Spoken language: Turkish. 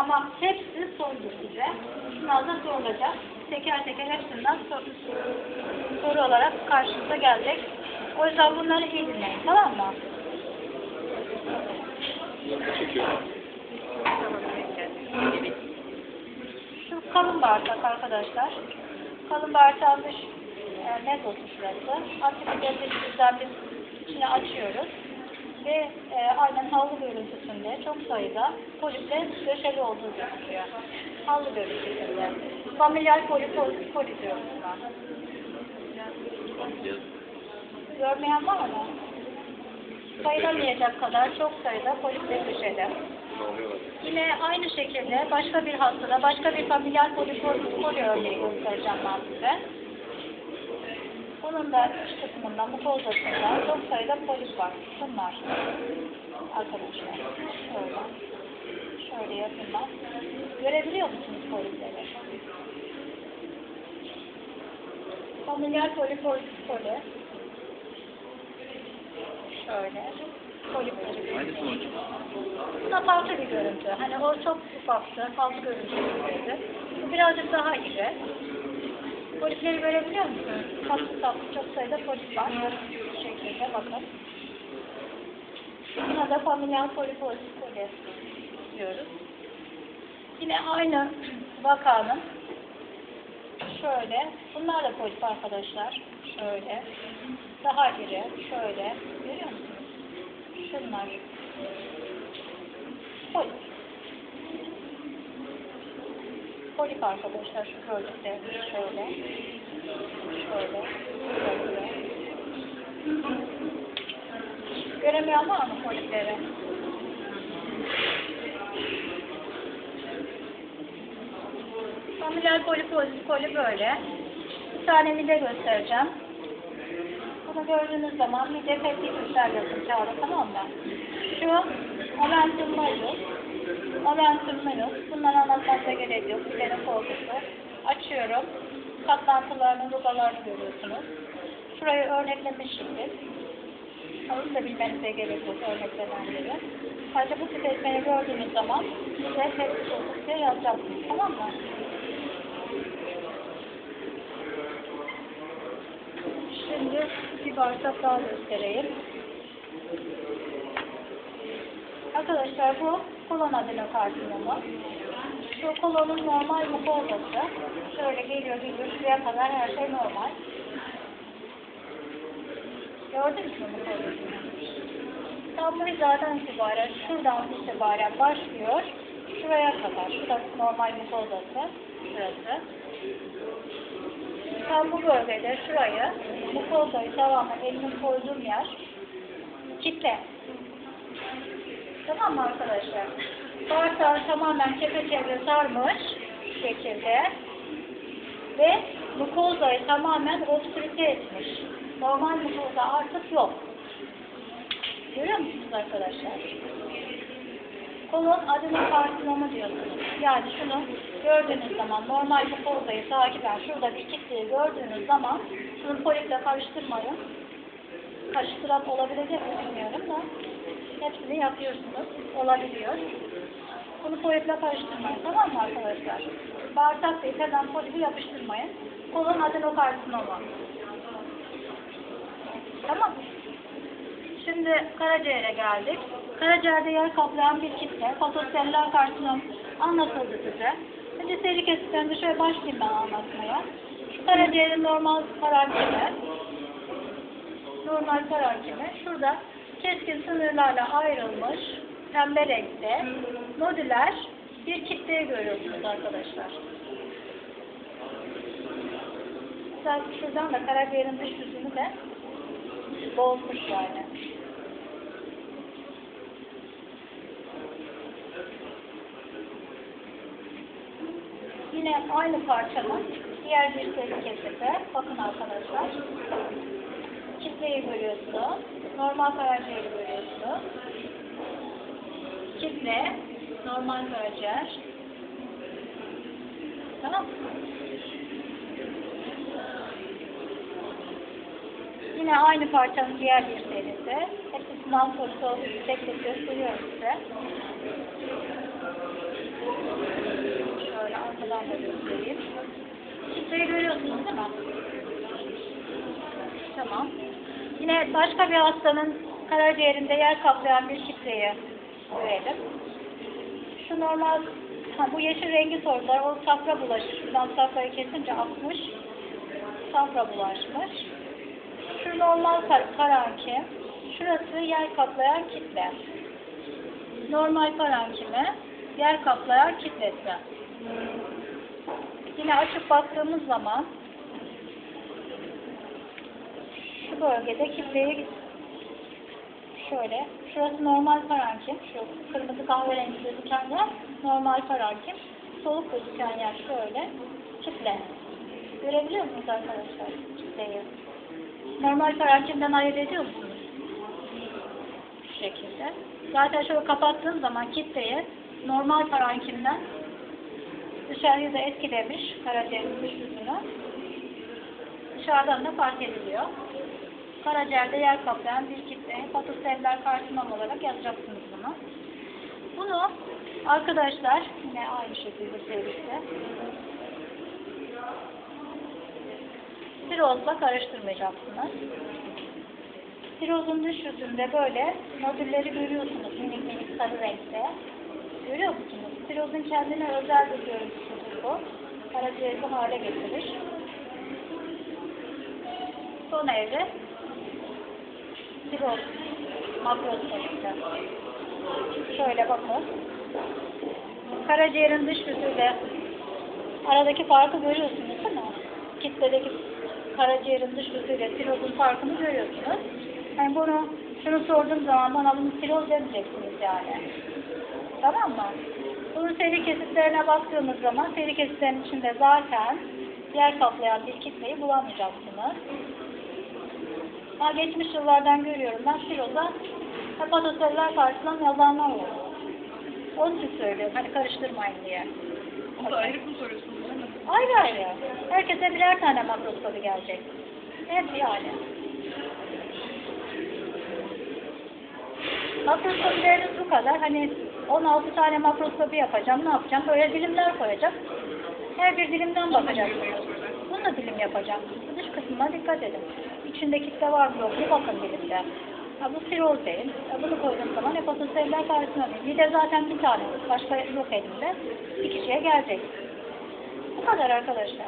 Ama hepsi sorulur size. Sınavda sorulacak. Teker teker hepsinden soru, soru olarak karşınıza gelecek. O yüzden bunları iyi dinleyin. Tamam mı? Şu kalın bağırsak arkadaşlar. Kalın bağırsağın dış e, mezosu şurası. Aktivitesi bizden biz içine açıyoruz. Ve e, aynen havlu görüntüsünde çok sayıda polipler döşeli olduğu gözüküyor. Havlu görüntüsünde. Familial poliposis poli diyoruz buna. Görmeyen var mı? Sayılamayacak kadar çok sayıda polipler döşeli. Yine aynı şekilde başka bir hastada başka bir familial poliposis poli örneği göstereceğim ben size. Bunun da iç kısmında, mukozasında çok sayıda polip var. Bunlar. Arkadaşlar. Şöyle. Şöyle yakından. Görebiliyor musunuz polipleri? Familial poliposis poli. Şöyle. Polipleri hocam? bu da farklı bir görüntü. Hani o çok ufaktı, fazla görüntülüydü. Bu birazcık daha iri. Polipleri görebiliyor musunuz? Tatlı tatlı çok sayıda polip var. Bu şekilde bakın. Buna da familial poliposis poli diyoruz. Yine aynı vakanın şöyle, bunlar da polip arkadaşlar. Şöyle, daha iri, şöyle. Görüyor musunuz? Şunlar. Polip. Polip arkadaşlar şu gördükleriniz şöyle. Şöyle. Şöyle. Göremeyen var mı polipleri? Familial poliposis poli böyle. Bir tane mide göstereceğim. Bunu gördüğünüz zaman mide peptidüsler yapın kağıda tamam mı? Şu momentum majus, momentum minus. Bunları anlatmakta gerek yok. Korkusu. Açıyorum. Katlantılarını, rugalarını görüyorsunuz. Şurayı örneklemişim biz. Onu da bilmenize gerek yok örnekleyenleri. Sadece bu tip gördüğünüz zaman size peptidüs diye yazacaksınız. Tamam mı? Şimdi bir bağırsak daha göstereyim. Arkadaşlar bu kolon adenokartinomu. Şu kolonun normal mukozası. Şöyle geliyor gidiyor şuraya kadar her şey normal. Gördünüz mü mukozasını? Tam bu hizadan itibaren, şuradan itibaren başlıyor. Şuraya kadar. Şurası normal mukozası. Şurası. Tam bu bölgede şurayı, mukozayı tamamen elimi koyduğum yer kitle. Tamam mı arkadaşlar? Bağırsağı tamamen çepeçevre sarmış şekilde ve mukozayı tamamen obstrüte etmiş. Normal mukoza artık yok. Görüyor musunuz arkadaşlar? Kolon adenokartinomu diyorsunuz. Yani şunu gördüğünüz zaman normal mukozayı takiben şuradaki kitleyi gördüğünüz zaman şunu poliple karıştırmayın. Karıştıran olabilecek mi bilmiyorum hepsini yapıyorsunuz. Olabiliyor. Bunu poliple karıştırmayın. Tamam mı arkadaşlar? Bağırsak değil. Hemen polipi yapıştırmayın. Kolon adenokartinomu. Tamam Şimdi karaciğere geldik. Karaciğerde yer kaplayan bir kitle, fatoseller karsinom anlatıldı size. Önce seri kesitten şöyle başlayayım ben anlatmaya. Karaciğerin normal parenkimi, normal parenkimi, şurada keskin sınırlarla ayrılmış, pembe renkte, nodüler bir kitleyi görüyorsunuz arkadaşlar. Mesela şuradan da karaciğerin dış yüzünü de bozmuş yani. Yine aynı parçanın diğer bir seri kesiti. Bakın arkadaşlar. Kitleyi görüyorsunuz. Normal karaciğeri görüyorsunuz. Kitle, normal karaciğer. Tamam? Yine aynı parçanın diğer bir serisi. Hepsi sınav sorusu olduğu tek tek gösteriyorum size. Şuradan da göstereyim. Kitleyi görüyorsunuz değil mi? Tamam. Yine başka bir hastanın karaciğerinde yer kaplayan bir kitleyi görelim. Şu normal, ha, bu yeşil rengi sordular. O safra bulaşmış. Şuradan safrayı kesince akmış. Safra bulaşmış. Şu normal kar karankim. Şurası yer kaplayan kitle. Normal karankimi yer kaplayan kitlesi. Yine açıp baktığımız zaman şu bölgede kitleyi şöyle, şurası normal parankim, şu kırmızı kahverengi gözüken yer normal parankim, soluk gözüken yer şöyle, kitle. Görebiliyor musunuz arkadaşlar kitleyi? Normal parankimden ayırt ediyor musunuz? Şu şekilde. Zaten şöyle kapattığım zaman kitleyi normal parankimden dışarıya da etkilemiş karaciğerin dış yüzünü. Dışarıdan da fark ediliyor. Karaciğerde yer kaplayan bir kitle. Hepatoseller karsinom olarak yazacaksınız bunu. Bunu arkadaşlar yine aynı şekilde servisle sirozla karıştırmayacaksınız. Sirozun dış yüzünde böyle nodülleri görüyorsunuz minik minik sarı renkte. Görüyor musunuz? Sirozun kendine özel bir görüntüsüdür bu. Karaciğeri hale getirir. Son evre siroz makroskopide. Şöyle bakın. Karaciğerin dış yüzüyle aradaki farkı görüyorsunuz değil mi? Kitledeki karaciğerin dış yüzüyle sirozun farkını görüyorsunuz. Yani bunu şunu sorduğum zaman bana bunu siroz demeyeceksiniz yani. Tamam mı? Bunun seri kesitlerine baktığımız zaman seri kesitlerin içinde zaten yer kaplayan bir kitleyi bulamayacaksınız. Ha, geçmiş yıllardan görüyorum ben siroza hepatoseller karşılan yazanlar oldu. Onun için söylüyorum hani karıştırmayın diye. Bu da ayrı mı soruyorsunuz? Ayrı ayrı. Herkese birer tane makroskopi gelecek. Hep yani. Makroskopileriniz bu kadar. Hani 16 tane makroskopi yapacağım. Ne yapacağım? Böyle dilimler koyacağım. Her bir dilimden bakacaksınız. Bunu da dilim yapacağım. Dış kısmına dikkat edin. İçinde kitle var mı yok mu bakın dilimde. Ha, bu siroz değil. Ha, bunu koyduğum zaman hepatoseller karşısına Bir de zaten bir tane. Başka yok elimde. Bir kişiye gelecek. Bu kadar arkadaşlar.